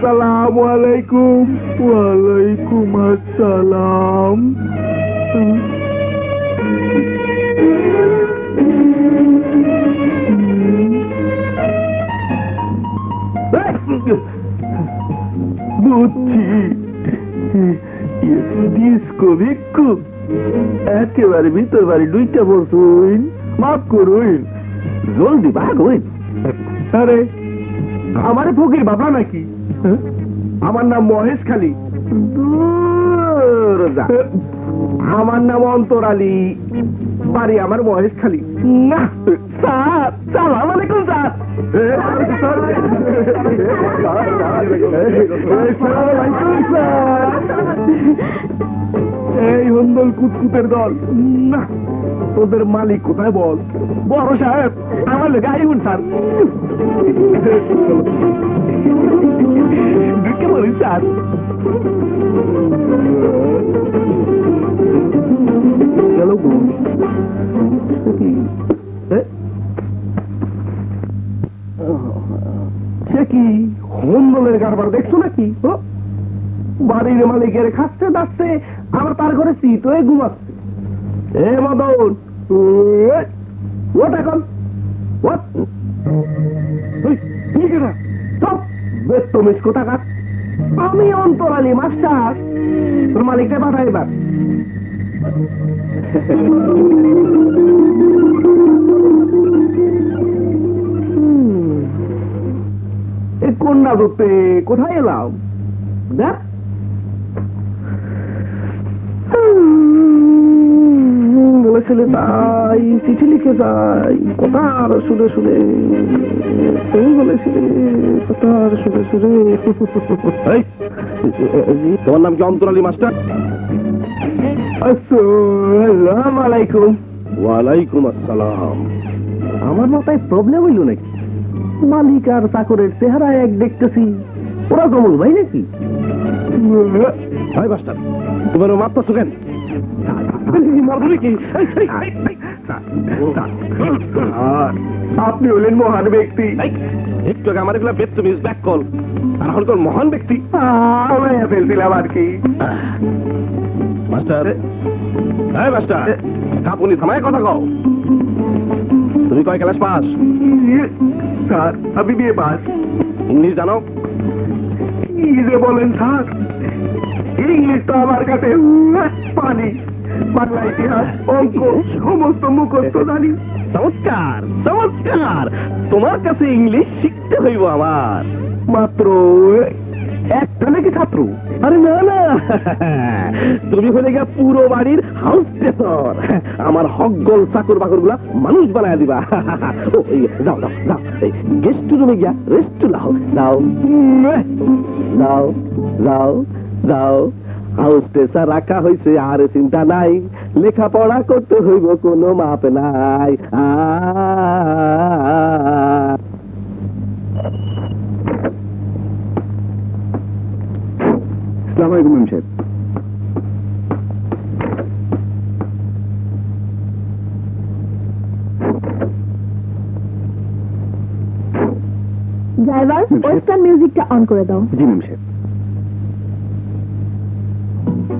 আসসালামু আলাইকুম। ওয়ালাইকুম বুঝছি। ভিক্ষু একেবারে ভিতর বাড়ি দুইটা বলছুন মাফ করুন। জলদি ভাগ হইন। আরে আমারে ফকির বাবা নাকি? আমার নাম মহেশ খালি। আমার নাম অন্তর আলী। বাড়ি আমার মহেশ খালি। না স্যার সালাম আলাইকুম স্যার। এই হন্দল কুতকুতের দল। না, তোদের মালিক কোথায় বল? বড় সাহেব, আমার লোক আইবুন, স্যার। বলি স্যার। সে কি হন্দলের কারবার দেখছ নাকি? বাড়ির মালিকের খাচ্ছে দাচ্ছে আবার তার ঘরে শীত হয়ে ঘুমাচ্ছে। এ মদন ওঠ এখন। আমি অন্তরালি মাস্টার, তোর মালিককে পাঠাই এবার। ধরতে কোথায় এলাম? দেখ। বলেছিলে তাই চিঠি লিখে যাই কথার শুনে শুনে তুমি বলেছিলে কথার শুনে শুনে তোমার নাম কি অন্তরালী মাস্টার? আসসালাম আলাইকুম ওয়ালাইকুম আসসালাম। আমার মাথায় প্রবলেম হইল নাকি? মালিক আর চাকরের চেহারা এক দেখতেছি। ওরা কমল ভাই নাকি? ভাই মাস্টার তোমার মাত্রা সুখেন আপনি হলেন মহান ব্যক্তি। একটু আগে আমার এগুলো বেদতমিজ ব্যাক কল আর এখন মহান ব্যক্তি। ফেলছিলাম আর কি? মাস্টার হ্যাঁ মাস্টার কাপুনি থামায় কথা কও। তুমি কয় ক্লাস পাস? স্যার আমি বিয়ে পাস। ইংলিশ জানো? কি যে বলেন স্যার। ইংলিশ তো আমার কাছে পানি। বাংলা ইতিহাস অঙ্ক সমস্ত মুখস্থ জানি। চমৎকার চমৎকার। তোমার কাছে ইংলিশ শিখতে হইব আমার। মাত্র একটা নাকি ছাত্র? আরে না না। তুমি হলে গিয়া পুরো বাড়ির হাউস টেসর আমার হকগল চাকর বাকরগুলা মানুষ বানায় দিবা। যাও যাও যাও। গেস্ট রুমে গিয়া রেস্ট লাও যাও। যাও যাও যাও। হাউস রাখা হয়েছে আর চিন্তা নাই। লেখাপড়া করতে হইব, কোনো মাপ নাই। আ সালাম আলাইকুম ম্যাম সাহেব ড্রাইভার ওয়েস্টার্ন মিউজিকটা অন করে দাও। জি ম্যাম সাহেব।